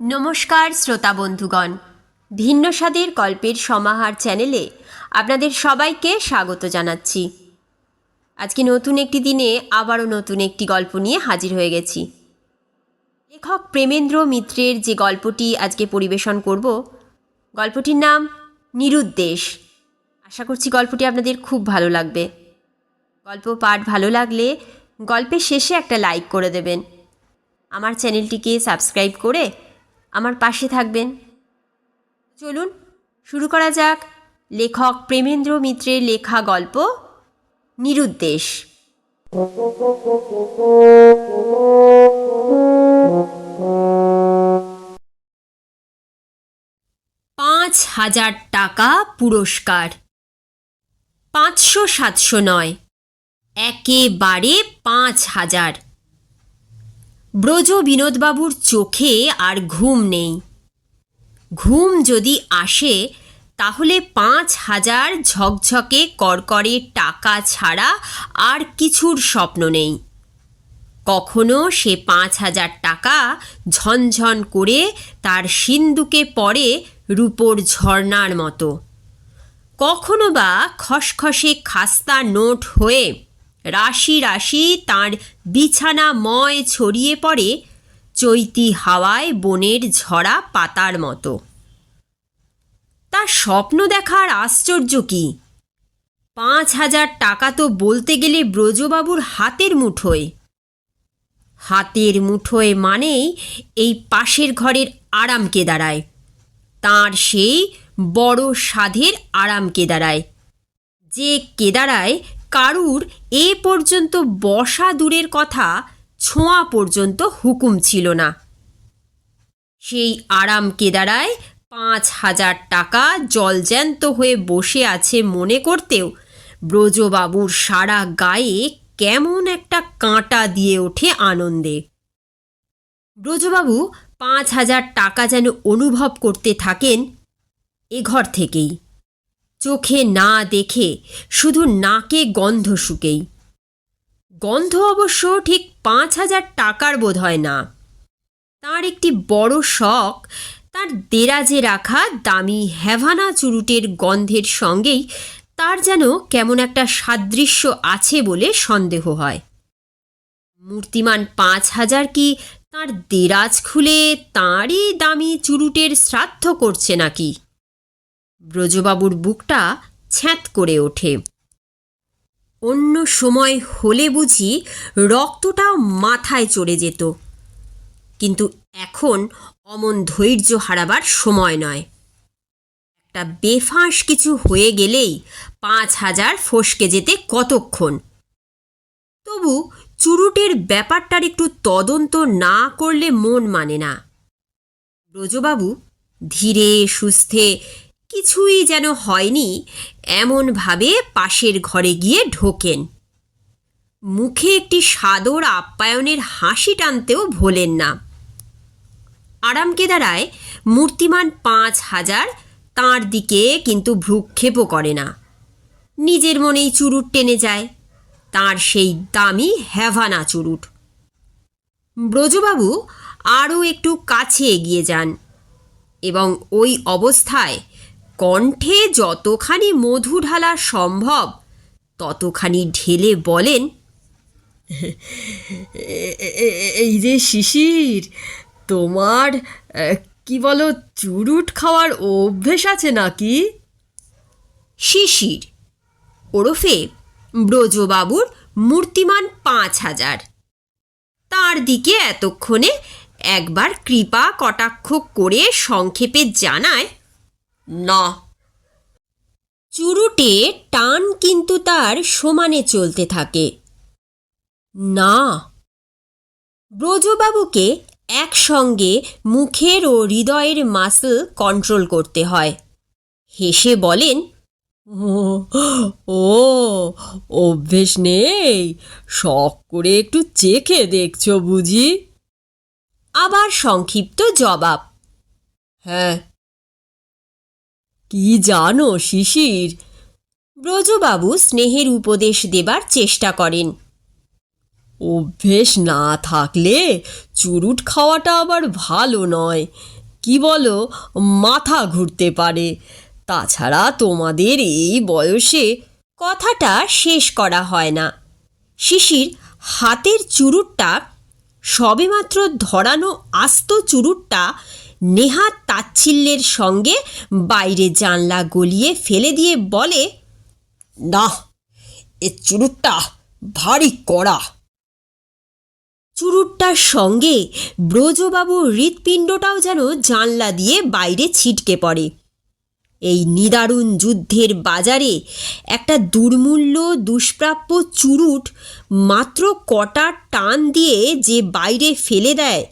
নমস্কার শ্রোতা বন্ধুগণ, ভিন্ন স্বাদের গল্পের সমাহার চ্যানেলে আপনাদের সবাইকে স্বাগত জানাচ্ছি। আজকে নতুন একটি দিনে আবারও নতুন একটি গল্প নিয়ে হাজির হয়ে গেছি। লেখক প্রেমেন্দ্র মিত্রের যে গল্পটি আজকে পরিবেশন করব, গল্পটির নাম নিরুদ্দেশ। আশা করছি গল্পটি আপনাদের খুব ভালো লাগবে। গল্প পাঠ ভালো লাগলে গল্পের শেষে একটা লাইক করে দেবেন। আমার চ্যানেলটিকে সাবস্ক্রাইব করে আমার পাশে থাকবেন। চলুন, শুরু করা যাক। লেখক প্রেমেন্দ্র মিত্রের লেখা গল্প, নিরুদ্দেশ। পাঁচ হাজার টাকা পুরস্কার। পাঁচশো সাতশো নয়। একেবারে পাঁচ হাজার। ব্রজ বিনোদবাবুর চোখে আর ঘুম নেই। ঘুম যদি আসে, তাহলে পাঁচ হাজার ঝকঝকে করকরে টাকা ছাড়া আর কিছুর স্বপ্ন নেই। কখনো সে পাঁচ হাজার টাকা ঝনঝন করে তার সিন্দুকে পড়ে রূপোর ঝর্ণার মতো। কখনো বা খসখসে খাস্তা নোট হয়ে রাশি রাশি তার বিছানাময় ছড়িয়ে পড়ে চৈতি হাওয়ায় বনের ঝরা পাতার মতো। তার স্বপ্ন দেখার আশ্চর্য কি? পাঁচ হাজার টাকা তো বলতে গেলে ব্রজবাবুর হাতের মুঠোয়। হাতের মুঠোয় মানেই এই পাশের ঘরের আরামকে দাঁড়ায় তার সেই বড় সাধের আরামকে দাঁড়ায় যে কেদারায় কারুর এ পর্যন্ত বসা দূরের কথা ছোঁয়া পর্যন্ত হুকুম ছিল না। সেই আরাম কেদারায় পাঁচ হাজার টাকা জলজ্যান্ত হয়ে বসে আছে মনে করতেও ব্রজবাবুর সারা গায়ে কেমন একটা কাঁটা দিয়ে ওঠে আনন্দে। ব্রজবাবু পাঁচ হাজার টাকা যেন অনুভব করতে থাকেন এ ঘর থেকেই। চোখে না দেখে শুধু নাকে গন্ধ শুকেই। গন্ধ অবশ্য ঠিক পাঁচ হাজার টাকার বোধ হয় না। তার একটি বড় শখ, তার দেরাজে রাখা দামি হ্যাভানা চুরুটের গন্ধের সঙ্গেই তার যেন কেমন একটা সাদৃশ্য আছে বলে সন্দেহ হয়। মূর্তিমান পাঁচ হাজার কি তার দেরাজ খুলে তাঁরই দামি চুরুটের শ্রাদ্ধ করছে নাকি? ব্রজবাবুর বুকটা ছ্যাঁত করে ওঠে। অন্য সময় হলে বুঝি রক্তটাও মাথায় চড়ে যেত। কিন্তু এখন অমন ধৈর্য হারাবার সময় নয়। একটা বেফাঁস কিছু হয়ে গেলেই পাঁচ হাজার ফসকে যেতে কতক্ষণ? তবু চুরুটের ব্যাপারটার একটু তদন্ত না করলে মন মানে না। ব্রজবাবু ধীরে সুস্থে কিছুই যেন হয়নি, এমনভাবে পাশের ঘরে গিয়ে ঢোকেন। মুখে একটি সাদর আপ্যায়নের হাসি টানতেও ভোলেন না। আরামকেদারায় মূর্তিমান পাঁচ হাজার তাঁর দিকে কিন্তু ভ্রুক্ষেপও করে না। নিজের মনেই চুরুট টেনে যায়, তার সেই দামি হ্যাভানা চুরুট। ব্রজবাবু আরও একটু কাছে এগিয়ে যান এবং ওই অবস্থায় কণ্ঠে যতখানি মধু ঢালা সম্ভব, ততখানি ঢেলে বলেন এই যে শিশির, তোমার কি বলো, চুরুট খাওয়ার অভ্যেস আছে নাকি? শিশির, ওরফে ব্রজবাবুর মূর্তিমান পাঁচ হাজার। তার দিকে এতক্ষণে একবার কৃপা কটাক্ষ করে সংক্ষেপে জানায় না। চুরুটে টান কিন্তু তার সমানে চলতে থাকে। না। ব্রজবাবুকে একসঙ্গে মুখের ও হৃদয়ের মাসল কন্ট্রোল করতে হয়। হেসে বলেন, ও ও, অভ্যেস নেই। শখ করে একটু চেখে দেখছ বুঝি? আবার সংক্ষিপ্ত জবাব হ্যাঁ কি জানো, শিশির? ব্রজবাবু স্নেহের উপদেশ দেবার চেষ্টা করেন। অভ্যেস না থাকলে চুরুট খাওয়াটা আবার ভালো নয়। কি বলো, মাথা ঘুরতে পারে। তাছাড়া তোমাদের এই বয়সে কথাটা শেষ করা হয় না। শিশির হাতের চুরুটটা, সবেমাত্র ধরানো আস্ত চুরুটটা নেহাত তাচ্ছিল্যের সঙ্গে বাইরে জানলা গলিয়ে ফেলে দিয়ে বলে না এ চুরুটটা ভারী কড়া। চুরুটটার সঙ্গে ব্রজবাবুর হৃৎপিণ্ডটাও যেন জানলা দিয়ে বাইরে ছিটকে পড়ে। এই নিদারুণ যুদ্ধের বাজারে একটা দুর্মূল্য, দুষ্প্রাপ্য চুরুট মাত্র কটা টান দিয়ে যে বাইরে ফেলে দেয়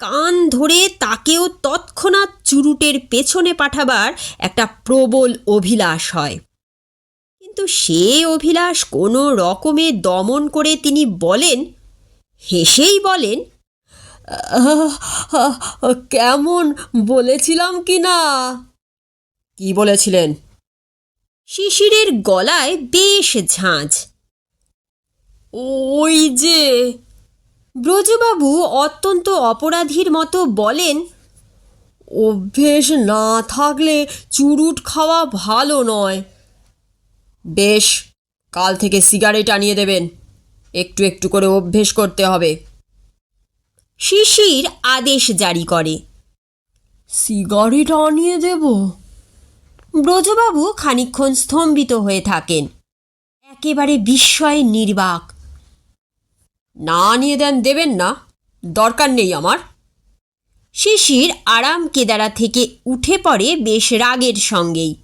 কান ধরে তাকেও তৎক্ষণাৎ চুরুটের পেছনে পাঠাবার একটা প্রবল অভিলাষ হয়। কিন্তু সে অভিলাষ কোনো রকমে দমন করে তিনি বলেন, হেসেই বলেন কেমন বলেছিলাম কি না? কি বলেছিলেন? শিশিরের গলায় বেশ ঝাঁঝ ওই যে ব্রজবাবু অত্যন্ত অপরাধীর মতো বলেন অভ্যেস না থাকলে চুরুট খাওয়া ভালো নয়। বেশ কাল থেকে সিগারেট আনিয়ে দেবেন। একটু একটু করে অভ্যেস করতে হবে। শিশির আদেশ জারি করে। সিগারেট আনিয়ে দেব? ব্রজবাবু খানিকক্ষণ স্তম্ভিত হয়ে থাকেন। একেবারে বিস্ময়ে নির্বাক। না আনিয়ে দেন দেবেন না। দরকার নেই আমার। শিশির আরাম কেদারা থেকে উঠে পড়ে বেশ রাগের সঙ্গেই।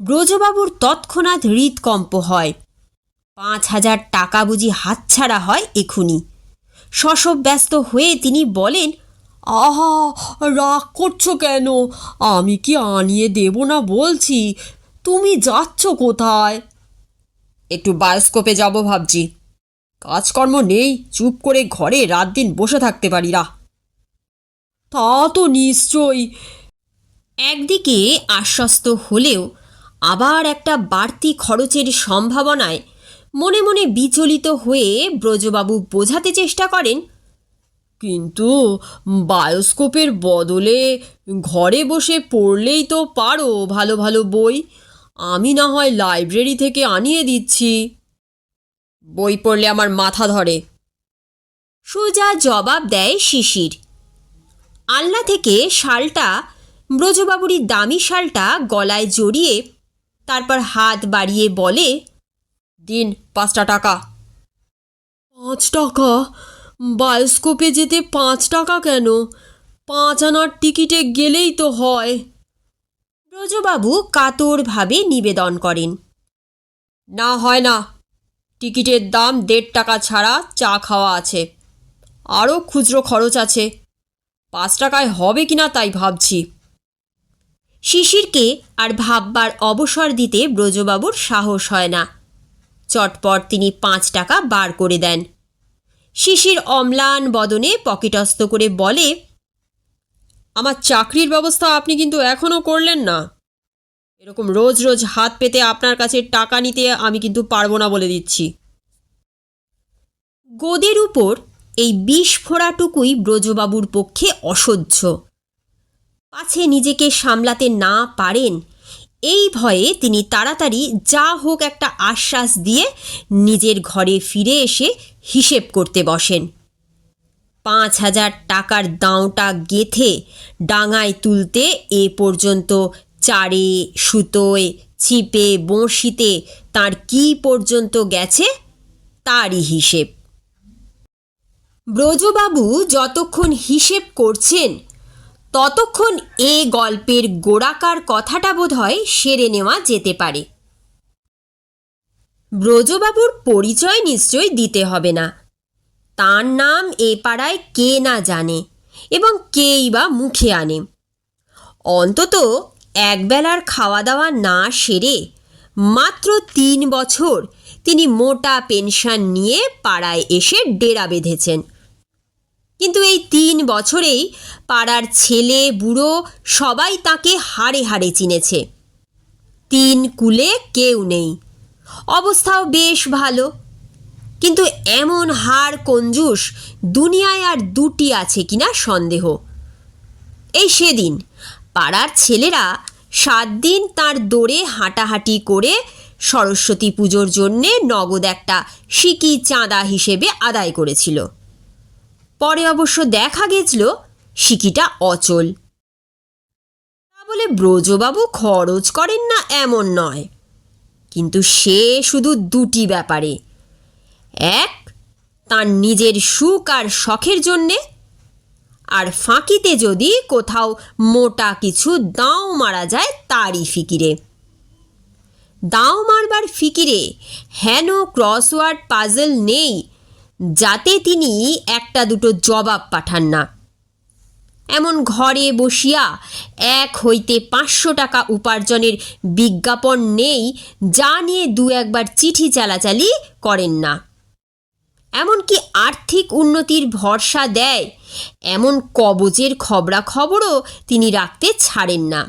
ব্রজবাবুর তৎক্ষণাৎ হৃদকম্প হয়। পাঁচ হাজার টাকা বুঝি হাতছাড়া হয় এখুনি। শশব ব্যস্ত হয়ে তিনি বলেন, আহা, রাগ করছ কেন? আমি কি আনিয়ে দেব না বলছি? তুমি যাচ্ছ কোথায়? একটু বায়োস্কোপে যাব ভাবছি। কাজকর্ম নেই, চুপ করে ঘরে রাত দিন বসে থাকতে পারি না। তা তো নিশ্চয়ই। একদিকে আশ্বস্ত হলেও আবার একটা বাড়তি খরচের সম্ভাবনায় মনে মনে বিচলিত হয়ে ব্রজবাবু বোঝাতে চেষ্টা করেন, কিন্তু বায়োস্কোপের বদলে ঘরে বসে পড়লেই তো পারো ভালো ভালো বই। আমি না হয় লাইব্রেরি থেকে আনিয়ে দিচ্ছি। বই পড়লে আমার মাথা ধরে। সোজা জবাব দেয় শিশির। আলনা থেকে শালটা ব্রজবাবুরই দামি শালটা গলায় জড়িয়ে তারপর হাত বাড়িয়ে বলে দিন পাঁচটা টাকা। পাঁচ টাকা? বায়োস্কোপে যেতে পাঁচ টাকা কেন? পাঁচ আনার টিকিটে গেলেই তো হয়। ব্রজবাবু কাতরভাবে নিবেদন করেন। না হয় না টিকিটের দাম দেড় টাকা ছাড়া চা খাওয়া আছে। আরও খুচরো খরচ আছে। পাঁচ টাকায় হবে কিনা তাই ভাবছি। শিশিরকে আর ভাববার অবসর দিতে ব্রজবাবুর সাহস হয় না। চটপট তিনি পাঁচ টাকা বার করে দেন। শিশির অম্লান বদনে পকেটস্থ করে বলে, আমার চাকরির ব্যবস্থা আপনি কিন্তু এখনও করলেন না। এরকম রোজ রোজ হাত পেতে আপনার কাছে টাকা নিতে আমি কিন্তু পারব না বলে দিচ্ছি। গোদের উপর এই বিষ ফোড়াটুকুই ব্রজবাবুর পক্ষে অসহ্য। পাছে নিজেকে সামলাতে না পারেন, এই ভয়ে তিনি তাড়াতাড়ি যা হোক একটা আশ্বাস দিয়ে নিজের ঘরে ফিরে এসে হিসেব করতে বসেন। পাঁচ হাজার টাকার দাঁওটা গেথে ডাঙায় তুলতে এ পর্যন্ত চারে, সুতোয়, ছিপে, বঁড়শিতে তার কি পর্যন্ত গেছে? তারই হিসেব। ব্রজবাবু যতক্ষণ হিসেব করছেন, ততক্ষণ এ গল্পের গোড়াকার কথাটা বোধহয় সেরে নেওয়া যেতে পারে। ব্রজবাবুর পরিচয় নিশ্চয় দিতে হবে না। তার নাম এ পাড়ায় কে না জানে, এবং কেই বা মুখে আনে। অন্তত একবেলার খাওয়া দাওয়া না সেরে মাত্র তিন বছর তিনি মোটা পেনশন নিয়ে পাড়ায় এসে ডেরা বেঁধেছেন। কিন্তু এই তিন বছরেই পাড়ার ছেলে, বুড়ো সবাই তাকে হাড়ে হাড়ে চিনেছে। তিন কুলে কেউ নেই। অবস্থাও বেশ ভালো। কিন্তু এমন হাড় কঞ্জুস দুনিয়ায় আর দুটি আছে কিনা সন্দেহ। এই সেদিন পাড়ার ছেলেরা সাত দিন তার দৌড়ে হাঁটাহাঁটি করে সরস্বতী পুজোর জন্যে নগদ একটা সিকি চাঁদা হিসেবে আদায় করেছিল। পরে অবশ্য দেখা গেছিল সিকিটা অচল। তা বলে ব্রজবাবু খরচ করেন না এমন নয়। কিন্তু সে শুধু দুটি ব্যাপারে। এক, তার নিজের সুখ আর শখের জন্যে আর ফাঁকিতে যদি কোথাও মোটা কিছু দাও মারা যায় তারই ফিকিরে। দাও মারবার ফিকিরে হেন ক্রসওয়ার্ড পাজল নেই, যাতে তিনি একটা দুটো জবাব পাঠান না। এমন ঘরে বসিয়া এক হইতে পাঁচশো টাকা উপার্জনের বিজ্ঞাপন নেই, যা নিয়ে দু একবার চিঠি চালাচালি করেন না। এমনকি আর্থিক উন্নতির ভরসা দেয়। এমন কবজের খবরাখবরও তিনি রাখতে ছাড়েন না।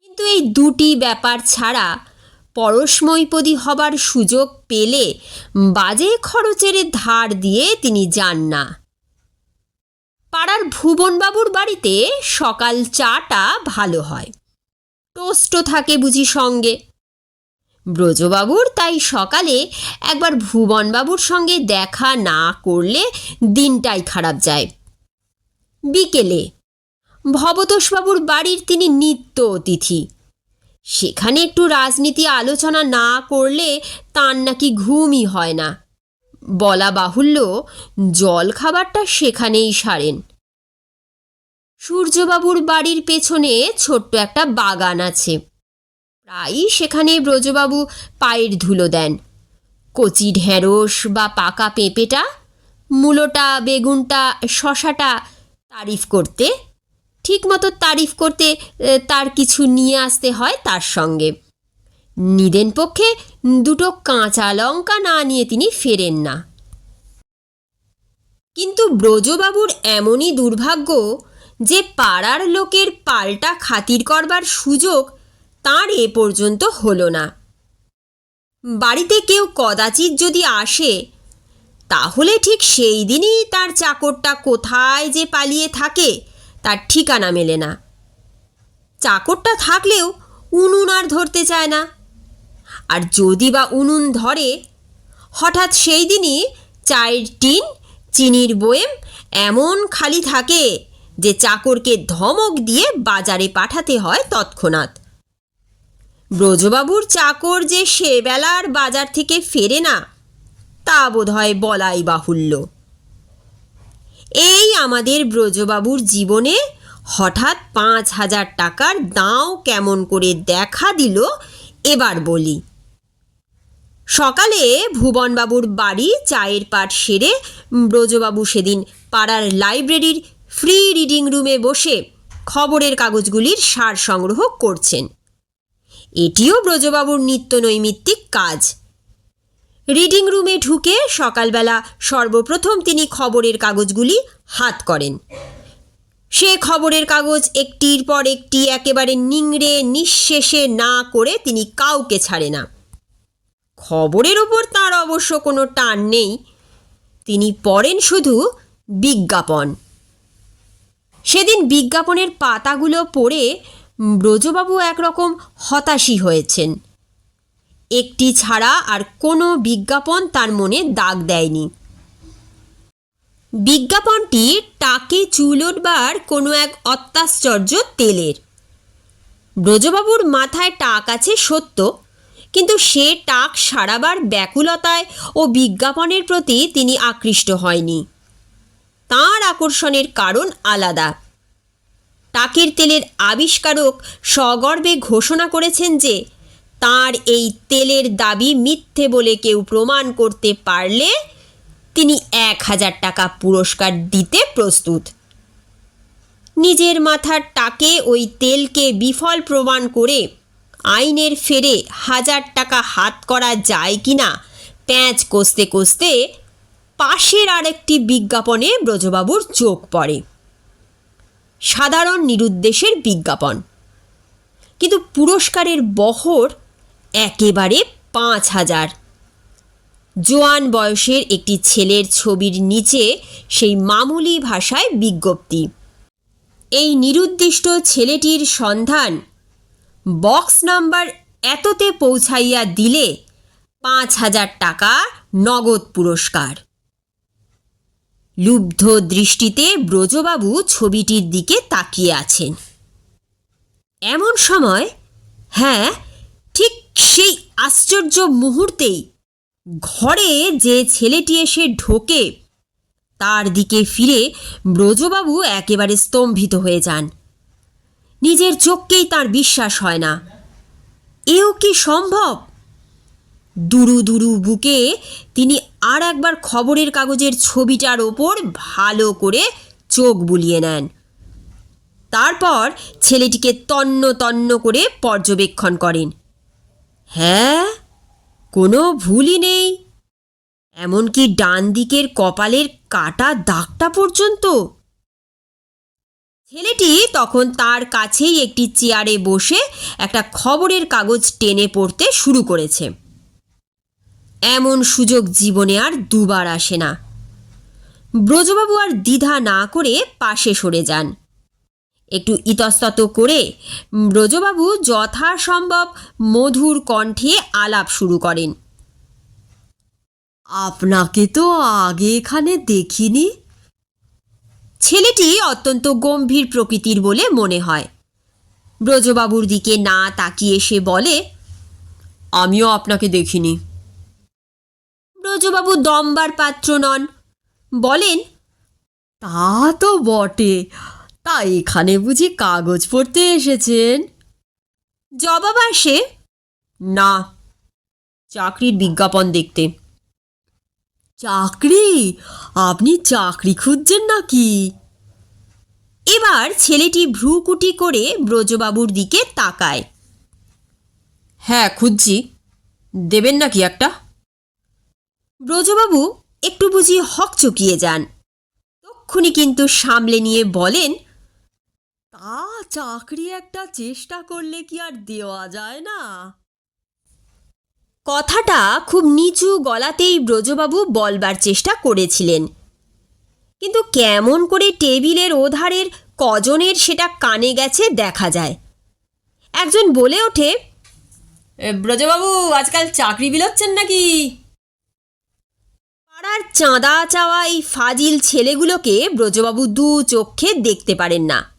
কিন্তু এই দুটি ব্যাপার ছাড়া পরশমৈপদী হবার সুযোগ পেলে বাজে খরচের ধার দিয়ে তিনি যান না। পাড়ার ভুবনবাবুর বাড়িতে সকাল চাটা ভালো হয়। টোস্টও থাকে বুঝি সঙ্গে। ব্রজবাবুর, তাই সকালে একবার ভুবনবাবুর সঙ্গে দেখা না করলে দিনটাই খারাপ যায়। বিকেলে ভবতোষবাবুর বাড়ির তিনি নিত্য অতিথি। সেখানে একটু রাজনীতি আলোচনা না করলে তার নাকি ঘুমই হয় না। বলা বাহুল্য জল খাবারটা সেখানেই সারেন। সূর্যবাবুর বাড়ির পেছনে ছোট্ট একটা বাগান আছে। প্রায়ই সেখানে ব্রজবাবু পায়ের ধুলো দেন। কচি ঢেঁড়স বা পাকা পেঁপেটা, মূলোটা, বেগুনটা, শশাটা তারিফ করতে, ঠিকমতো তারিফ করতে তার কিছু নিয়ে আসতে হয় তার সঙ্গে। নিদেন পক্ষে দুটো কাঁচা লঙ্কা না নিয়ে তিনি ফেরেন না। কিন্তু ব্রজবাবুর এমনই দুর্ভাগ্য যে পাড়ার লোকের পাল্টা খাতির করবার সুযোগ তার এ পর্যন্ত হলো না। বাড়িতে কেউ কদাচিৎ যদি আসে, তাহলে ঠিক সেই দিনই তার চাকরটা কোথায় যে পালিয়ে থাকে, তার ঠিকানা মেলে না। চাকরটা থাকলেও উনুন আর ধরতে চায় না। আর যদি বা উনুন ধরে, হঠাৎ সেই দিনই চায়ের টিন, চিনির বয়েম এমন খালি থাকে যে চাকরকে ধমক দিয়ে বাজারে পাঠাতে হয় তৎক্ষণাৎ। ব্রজবাবুর চাকর যে সে বেলার বাজার থেকে ফেরে না, তা বোধ হয় বলাই বাহুল্য। এই আমাদের ব্রজবাবুর জীবনে হঠাৎ পাঁচ হাজার টাকার দাও কেমন করে দেখা দিল এবার বলি। সকালে ভুবনবাবুর বাড়ি চায়ের পাট সেরে ব্রজবাবু সেদিন পাড়ার লাইব্রেরির ফ্রি রিডিং রুমে বসে খবরের কাগজগুলির সার সংগ্রহ করছেন। এটিও ব্রজবাবুর নিত্য নৈমিত্তিক কাজ। রিডিং রুমে ঢুকে সকালবেলা সর্বপ্রথম তিনি খবরের কাগজগুলি হাত করেন। সে খবরের কাগজ একটির পর একটি একেবারে নিংড়ে, নিঃশেষে না করে তিনি কাউকে ছাড়ে না। খবরের ওপর তার অবশ্য কোনো টান নেই। তিনি পড়েন শুধু বিজ্ঞাপন। সেদিন বিজ্ঞাপনের পাতাগুলো পড়ে ব্রজবাবু একরকম হতাশই হয়েছেন। একটি ছাড়া আর কোনো বিজ্ঞাপন তার মনে দাগ দেয়নি। বিজ্ঞাপনটি টাকে চুল উঠবার কোনো এক অত্যাশ্চর্য তেলের। ব্রজবাবুর মাথায় টাক আছে সত্য, কিন্তু সে টাক সারাবার ব্যাকুলতায় ও বিজ্ঞাপনের প্রতি তিনি আকৃষ্ট হয়নি। তার আকর্ষণের কারণ আলাদা। টাকের তেলের আবিষ্কারক সগর্বে ঘোষণা করেছেন যে, তার এই তেলের দাবি মিথ্যে বলে কেউ প্রমাণ করতে পারলে তিনি এক হাজার টাকা পুরস্কার দিতে প্রস্তুত। নিজের মাথার টাকে ওই তেলকে বিফল প্রমাণ করে আইনের ফেরে হাজার টাকা হাত করা যায় কি না প্যাঁচ কষতে কষতে পাশের আরেকটি বিজ্ঞাপনে ব্রজবাবুর চোখ পড়ে। সাধারণ নিরুদ্দেশের বিজ্ঞাপন। কিন্তু পুরস্কারের বহর একেবারে পাঁচ হাজার। জোয়ান বয়সের একটি ছেলের ছবির নিচে সেই মামুলি ভাষায় বিজ্ঞপ্তি। এই নিরুদ্দিষ্ট ছেলেটির সন্ধান বক্স নাম্বার এততে পৌঁছাইয়া দিলে পাঁচ হাজার টাকা নগদ পুরস্কার। লুব্ধ দৃষ্টিতে ব্রজবাবু ছবিটির দিকে তাকিয়ে আছেন। এমন সময় হ্যাঁ ঠিক সেই আশ্চর্য মুহূর্তেই ঘরে যে ছেলেটি এসে ঢোকে, তার দিকে ফিরে ব্রজবাবু একেবারে স্তম্ভিত হয়ে যান। নিজের চোখকেই তার বিশ্বাস হয় না। এও কি সম্ভব? দুরু দুরু বুকে তিনি আর একবার খবরের কাগজের ছবিটার ওপর ভালো করে চোখ বুলিয়ে নেন। তারপর ছেলেটিকে তন্ন তন্ন করে পর্যবেক্ষণ করেন। হ্যাঁ কোনো ভুলই নেই। এমনকি ডান দিকের কপালের কাটা দাগটা পর্যন্ত। ছেলেটি তখন তার কাছেই একটি চেয়ারে বসে একটা খবরের কাগজ টেনে পড়তে শুরু করেছে। এমন সুযোগ জীবনে আর দুবার আসে না। ব্রজবাবু আর দ্বিধা না করে পাশে সরে যান। একটু ইতস্তত করে ব্রজবাবু যথাসম্ভব মধুর কণ্ঠে আলাপ শুরু করেন। আপনাকে তো আগে এখানে দেখিনি। ছেলেটি অত্যন্ত গম্ভীর প্রকৃতির বলে মনে হয়। ব্রজবাবুর দিকে না তাকিয়ে সে বলে আমিও আপনাকে দেখিনি। ব্রজবাবু দমবার পাত্র নন। বলেন, তা তো বটে। তা এখানে বুঝি কাগজ পড়তে এসেছেন? জবাব আসে, না, চাকরির বিজ্ঞাপন দেখতে। চাকরি? আপনি চাকরি খুঁজছেন নাকি? এবার ছেলেটি ভ্রুকুটি করে ব্রজবাবুর দিকে তাকায়। হ্যাঁ খুঁজছি। দেবেন নাকি একটা? ব্রজবাবু, একটু বুঝি হক চকিয়ে যান। তক্ষুনি কিন্তু সামলে নিয়ে বলেন, তা চাকরি একটা চেষ্টা করলে কি আর দেওয়া যায় না? কথাটা খুব নিচু গলাতেই ব্রজবাবু বলবার চেষ্টা করেছিলেন। কিন্তু কেমন করে টেবিলের ওধারের কজনের সেটা কানে গেছে দেখা যায়। একজন বলে ওঠে ব্রজবাবু, আজকাল চাকরি বিলোচ্ছেন নাকি? পাড়ার চাঁদা চাওয়া এই ফাজিল ছেলেগুলোকে ব্রজবাবু দু চোখে দেখতে পারেন না।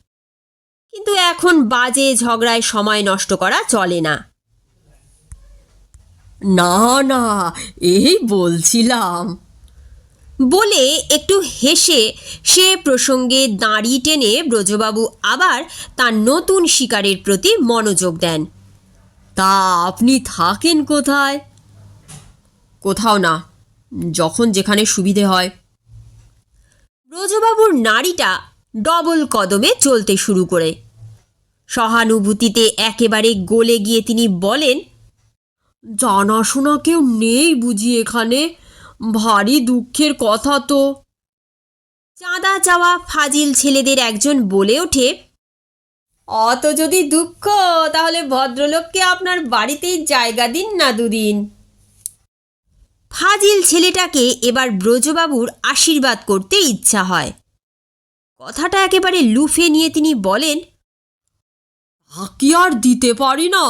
কিন্তু এখন বাজে ঝগড়ায় সময় নষ্ট করা চলে না। না না এই বলছিলাম। বলে একটু হেসে সে প্রসঙ্গে দাঁড়ি টেনে ব্রজবাবু আবার তার নতুন শিকারের প্রতি মনোযোগ দেন। তা আপনি থাকেন কোথায়? কোথাও না। যখন যেখানে সুবিধে হয়। ব্রজবাবুর নাড়িটা ডবল কদমে চলতে শুরু করে। সহানুভূতিতে একেবারে গলে গিয়ে তিনি বলেন জানাশোনা কেউ নেই বুঝি এখানে? ভারী দুঃখের কথা তো। চাঁদা চাওয়া ফাজিল ছেলেদের একজন বলে ওঠে, অত যদি দুঃখ, তাহলে ভদ্রলোককে আপনার বাড়িতেই জায়গা দিন না দুদিন। ফাজিল ছেলেটাকে এবার ব্রজবাবুর আশীর্বাদ করতে ইচ্ছা হয়। কথাটা একেবারে লুফে নিয়ে তিনি বলেন কি আর দিতে পারি না।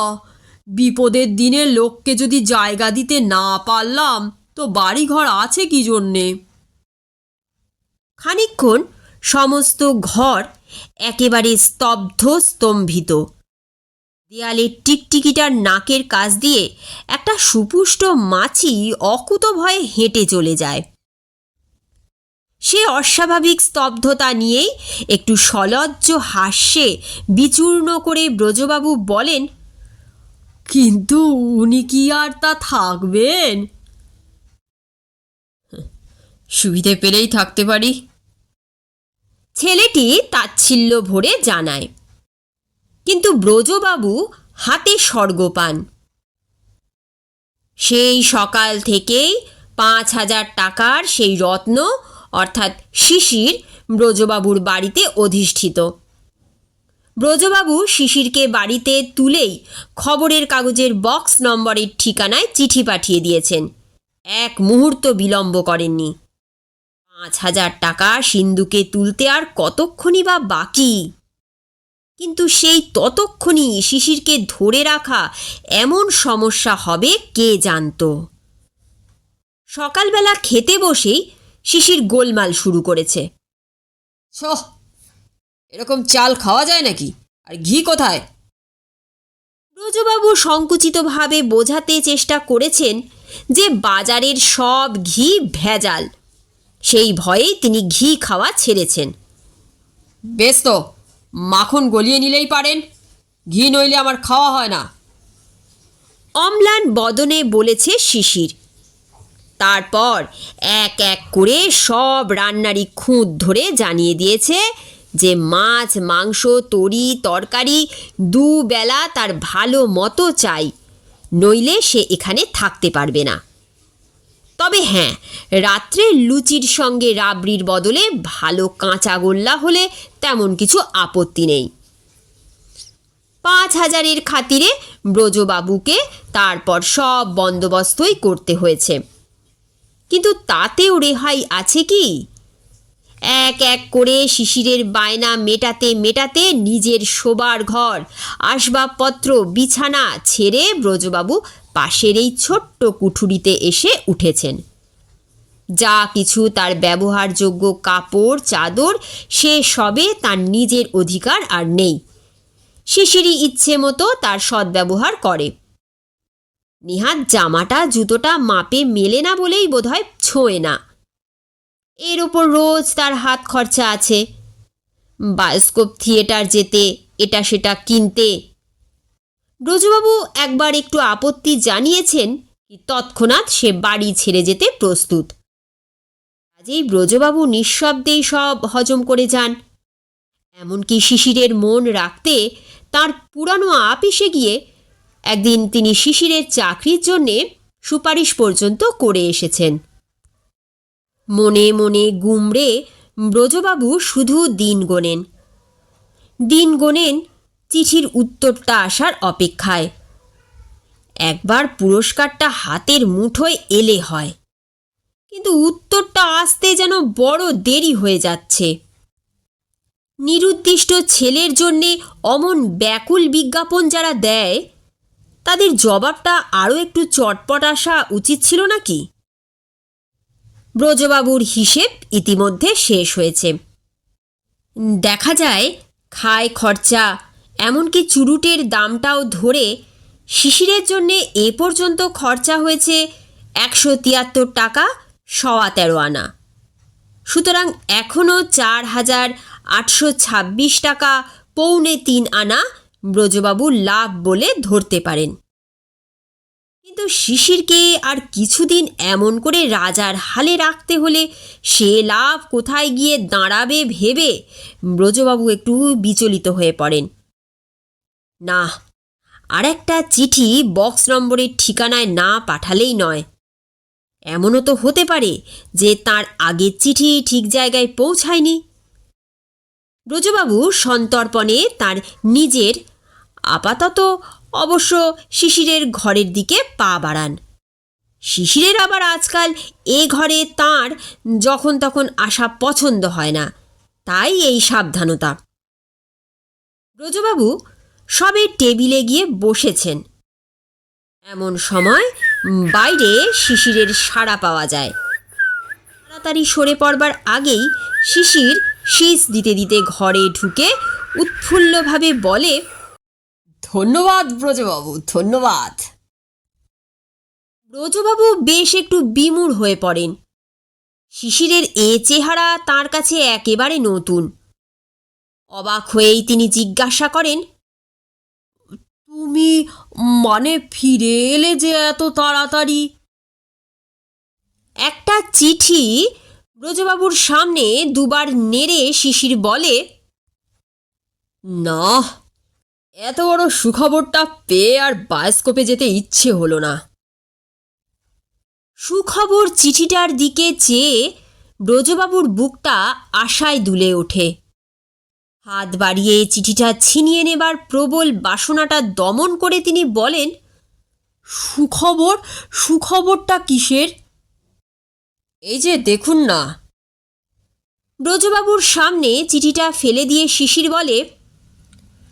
বিপদের দিনে লোককে যদি জায়গা দিতে না পারলাম তো বাড়িঘর আছে কি জন্যে? খানিকক্ষণ সমস্ত ঘর একেবারে স্তব্ধ স্তম্ভিত। দেয়ালের টিকটিকিটার নাকের কাছ দিয়ে একটা সুপুষ্ট মাছি অকুত ভয়ে হেঁটে চলে যায়। সে অস্বাভাবিক স্তব্ধতা নিয়েই একটু সলজ্জ হাস্যে বিচূর্ণ করে ব্রজবাবু বলেন, কিন্তু উনি কি আর তা থাকবেন? সুবিধে পেলেই থাকতে পারি। ছেলেটি তাচ্ছিল্য ভরে জানায় ব্রজবাবু হাতে স্বর্গ পান। সেই সকাল থেকেই পাঁচ হাজার টাকার সেই রত্ন, অর্থাৎ শিশির, ব্রজবাবুর বাড়িতে অধিষ্ঠিত। ব্রজবাবু শিশিরকে বাড়িতে তুলেই খবরের কাগজের বক্স নম্বরের ঠিকানায় চিঠি পাঠিয়ে দিয়েছেন। এক মুহূর্ত বিলম্ব করেননি। পাঁচ হাজার টাকা সিন্ধুকে তুলতে আর কতক্ষণই বা বাকি? কিন্তু সেই ততক্ষণই শিশিরকে ধরে রাখা এমন সমস্যা হবে কে জানতো। সকালবেলা খেতে বসেই শিশির গোলমাল শুরু করেছে। এরকম চাল খাওয়া যায় নাকি? আর ঘি কোথায়? ব্রজবাবু সংকুচিতভাবে বোঝাতে চেষ্টা করেছেন যে বাজারের সব ঘি ভেজাল। সেই ভয়েই তিনি ঘি খাওয়া ছেড়েছেন। বেশ তো মাখন গলিয়ে নিলেই পারেন। ঘি নইলে আমার খাওয়া হয় না। অম্লান বদনে বলেছে শিশির। তারপর এক এক করে সব রান্নারই খুঁত ধরে জানিয়ে দিয়েছে যে মাছ, মাংস, তরি, তরকারি দুবেলা তার ভালো মতো চাই। নইলে সে এখানে থাকতে পারবে না। তবে হ্যাঁ রাত্রে লুচির সঙ্গে রাবড়ির বদলে ভালো কাঁচা গোল্লা হলে তেমন কিছু আপত্তি নেই। পাঁচ হাজারের খাতিরে ব্রজবাবুকে তারপর সব বন্দোবস্তই করতে হয়েছে। কিন্তু তাতেও রেহাই আছে কি? এক এক করে শিশিরের বায়না মেটাতে মেটাতে নিজের শোবার ঘর, আসবাবপত্র, বিছানা ছেড়ে ব্রজবাবু পাশের এই ছোট্ট কুঠুরিতে এসে উঠেছেন। যা কিছু তার ব্যবহারযোগ্য কাপড়, চাদর, সে সবে তার নিজের অধিকার আর নেই। শিশিরই ইচ্ছে মতো তার সদ্ব্যবহার করে। নিহাত জামাটা, জুতোটা মাপে মেলে না বলেই বোধহয় ছোঁয় না। এর ওপর রোজ তার হাত খরচা আছে। বায়োস্কোপ থিয়েটার যেতে, এটা সেটা কিনতে ব্রজবাবু একবার একটু আপত্তি জানিয়েছেন তৎক্ষণাৎ সে বাড়ি ছেড়ে যেতে প্রস্তুত। কাজেই ব্রজবাবু নিঃশব্দেই সব হজম করে যান। এমনকি শিশিরের মন রাখতে তার পুরানো আপিসে গিয়ে একদিন তিনি শিশিরের চাকরির জন্যে সুপারিশ পর্যন্ত করে এসেছেন। মনে মনে গুমড়ে ব্রজবাবু শুধু দিন গোনেন। দিন গোনেন চিঠির উত্তরটা আসার অপেক্ষায়। একবার পুরস্কারটা হাতের মুঠোয় এলে হয়। কিন্তু উত্তরটা আসতে যেন বড় দেরি হয়ে যাচ্ছে। নিরুদ্দিষ্ট ছেলের জন্যে অমন ব্যাকুল বিজ্ঞাপন যারা দেয়, তাদের জবাবটা আরও একটু চটপট আসা উচিত ছিল নাকি? ব্রজবাবুর হিসেব ইতিমধ্যে শেষ হয়েছে। দেখা যায়, খায় খরচা এমনকি চুরুটের দামটাও ধরে শিশিরের জন্যে এ পর্যন্ত খরচা হয়েছে একশো তিয়াত্তর টাকা সওয়া তেরো আনা। সুতরাং এখনও চার হাজার আটশো ছাব্বিশ টাকা পৌনে তিন আনা ব্রজবাবু লাভ বলে ধরতে পারেন। কিন্তু শিশিরকে আর কিছুদিন এমন করে রাজার হালে রাখতে হলে সে লাভ কোথায় গিয়ে দাঁড়াবে ভেবে ব্রজবাবু একটু বিচলিত হয়ে পড়েন। না আর একটা চিঠি বক্স নম্বরের ঠিকানায় না পাঠালেই নয়। এমনও তো হতে পারে যে তার আগের চিঠি ঠিক জায়গায় পৌঁছায়নি। ব্রজবাবু সন্তর্পণে তার নিজের, আপাতত অবশ্য শিশিরের ঘরের দিকে পা বাড়ান। শিশিরের আবার আজকাল এ ঘরে তার যখন তখন আসা পছন্দ হয় না, তাই এই সাবধানতা। ব্রজবাবু সবে টেবিলে গিয়ে বসেছেন। এমন সময় বাইরে শিশিরের সাড়া পাওয়া যায়। তাড়াতাড়ি সরে পড়বার আগেই শিশির শীষ দিতে দিতে ঘরে ঢুকে উৎফুল্লভাবে বলে, ধন্যবাদ ব্রজবাবু ধন্যবাদ। ব্রজবাবু বেশ একটু বিমূঢ় হয়ে পড়েন। শিশিরের এ চেহারা তার কাছে একেবারে নতুন। অবাক হয়েই তিনি জিজ্ঞাসা করেন মানে ফিরে এলে যে এত তাড়াতাড়ি। একটা চিঠি ব্রজবাবুর সামনে দুবার নেড়ে শিশির বলে, না, এত বড় সুখবরটা পেয়ে আর বায়োস্কোপে যেতে ইচ্ছে হলো না। সুখবর চিঠিটার দিকে চেয়ে ব্রজবাবুর বুকটা আশায় দুলে ওঠে। হাত বাড়িয়ে চিঠিটা ছিনিয়ে নেবার প্রবল বাসনাটা দমন করে তিনি বলেন, সুখবর, সুখবরটা কিসের? এই যে দেখুন না। ব্রজবাবুর সামনে চিঠিটা ফেলে দিয়ে শিশির বলে,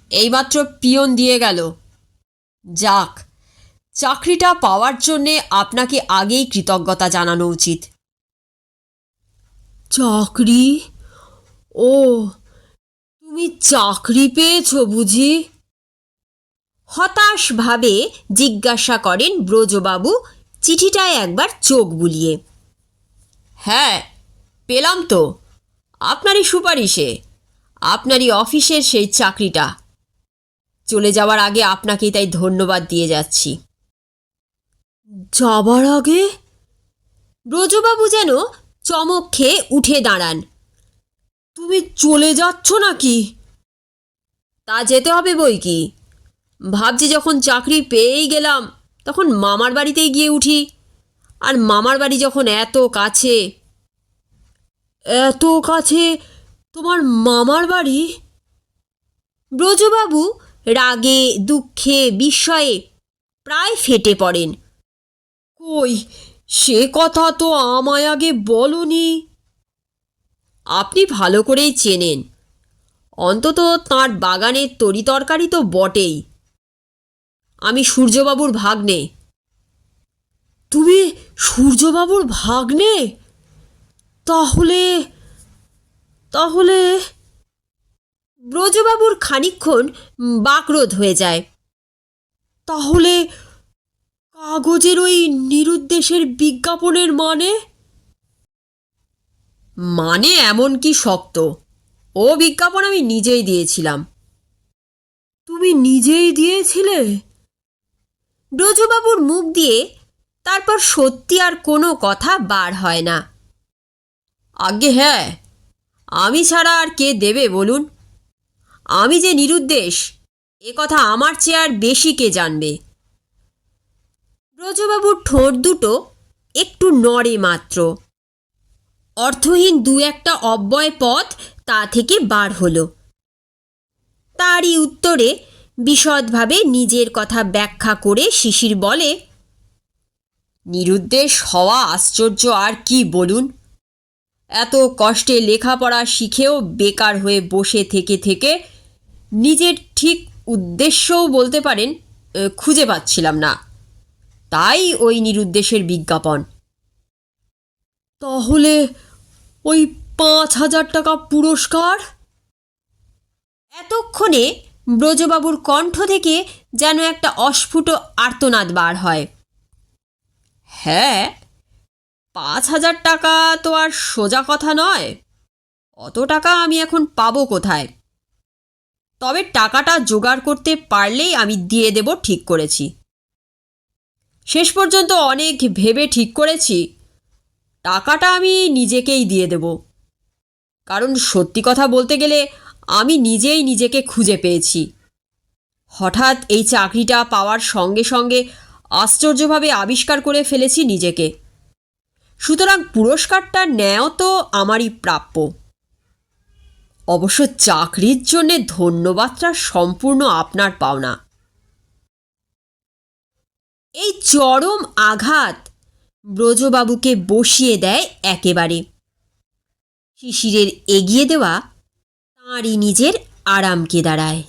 এইমাত্র পিয়ন দিয়ে গেল। যাক, চাকরিটা পাওয়ার জন্যে আপনাকে আগেই কৃতজ্ঞতা জানানো উচিত। চাকরি? ও তুমি চাকরি পেয়েছ বুঝি? হতাশভাবে জিজ্ঞাসা করেন ব্রজবাবু চিঠিটায় একবার চোখ বুলিয়ে। হ্যাঁ পেলাম তো। আপনারই সুপারিশে। আপনারই অফিসের সেই চাকরিটা। চলে যাওয়ার আগে আপনাকেই তাই ধন্যবাদ দিয়ে যাচ্ছি। যাবার আগে? ব্রজবাবু যেন চমক খেয়ে উঠে দাঁড়ান। তুমি চলে যাচ্ছ নাকি? তা যেতে হবে বই কি। ভাবছি যখন চাকরি পেয়েই গেলাম, তখন মামার বাড়িতেই গিয়ে উঠি। আর মামার বাড়ি যখন এত কাছে এত কাছে তোমার মামার বাড়ি? ব্রজবাবু রাগে, দুঃখে, বিস্ময়ে প্রায় ফেটে পড়েন। কই, সে কথা তো আমায় আগে বলনি। আপনি ভালো করেই চেনেন। অন্তত তাঁর বাগানের তরিতরকারি তো বটেই। আমি সূর্যবাবুর ভাগ্নে। তুমি সূর্যবাবুর ভাগ্নে? তাহলে তাহলে ব্রজবাবুর খানিক্ষণ বাকরোধ হয়ে যায়। তাহলে কাগজের ওই নিরুদ্দেশের বিজ্ঞাপনের মানে? মানে এমন কি শক্ত? ও বিজ্ঞাপন আমি নিজেই দিয়েছিলাম। তুমি নিজেই দিয়েছিলে? ব্রজবাবুর মুখ দিয়ে তারপর সত্যি আর কোনো কথা বার হয় না। আগে হ্যাঁ আমি ছাড়া আর কে দেবে বলুন? আমি যে নিরুদ্দেশ, এ কথা আমার চেয়ে আর বেশি কে জানবে? ব্রজবাবুর ঠোঁট দুটো একটু নড়ে মাত্র। অর্থহীন দু একটা অব্যয় পথ তা থেকে বার হলো। তারই উত্তরে বিশদভাবে নিজের কথা ব্যাখ্যা করে শিশির বলে, নিরুদ্দেশ হওয়া আশ্চর্য, আর কি বলুন? এত কষ্টে লেখাপড়া শিখেও বেকার হয়ে বসে থেকে থেকে নিজের ঠিক উদ্দেশ্যও বলতে পারেন খুঁজে পাচ্ছিলাম না। তাই ওই নিরুদ্দেশের বিজ্ঞাপন। তাহলে ওই পাঁচ হাজার টাকা পুরস্কার? এতক্ষণে ব্রজবাবুর কণ্ঠ থেকে যেন একটা অস্ফুট আর্তনাদ বার হয়। হ্যাঁ পাঁচ হাজার টাকা তো আর সোজা কথা নয়। অত টাকা আমি এখন পাবো কোথায়? তবে টাকাটা জোগাড় করতে পারলেই আমি দিয়ে দেব ঠিক করেছি। শেষ পর্যন্ত অনেক ভেবে ঠিক করেছি। টাকাটা আমি নিজেকেই দিয়ে দেব। কারণ সত্যি কথা বলতে গেলে, আমি নিজেই নিজেকে খুঁজে পেয়েছি। হঠাৎ এই চাকরিটা পাওয়ার সঙ্গে সঙ্গে আশ্চর্যভাবে আবিষ্কার করে ফেলেছি নিজেকে। সুতরাং পুরস্কারটা নেও তো আমারই প্রাপ্য। অবশ্য চাকরির জন্যে ধন্যবাদটা সম্পূর্ণ আপনার পাওনা। এই চরম আঘাত ব্রজবাবুকে বসিয়ে দেয় একেবারে। শিশিরের এগিয়ে দেওয়া তাঁরই নিজের আরামকে দাঁড়ায়।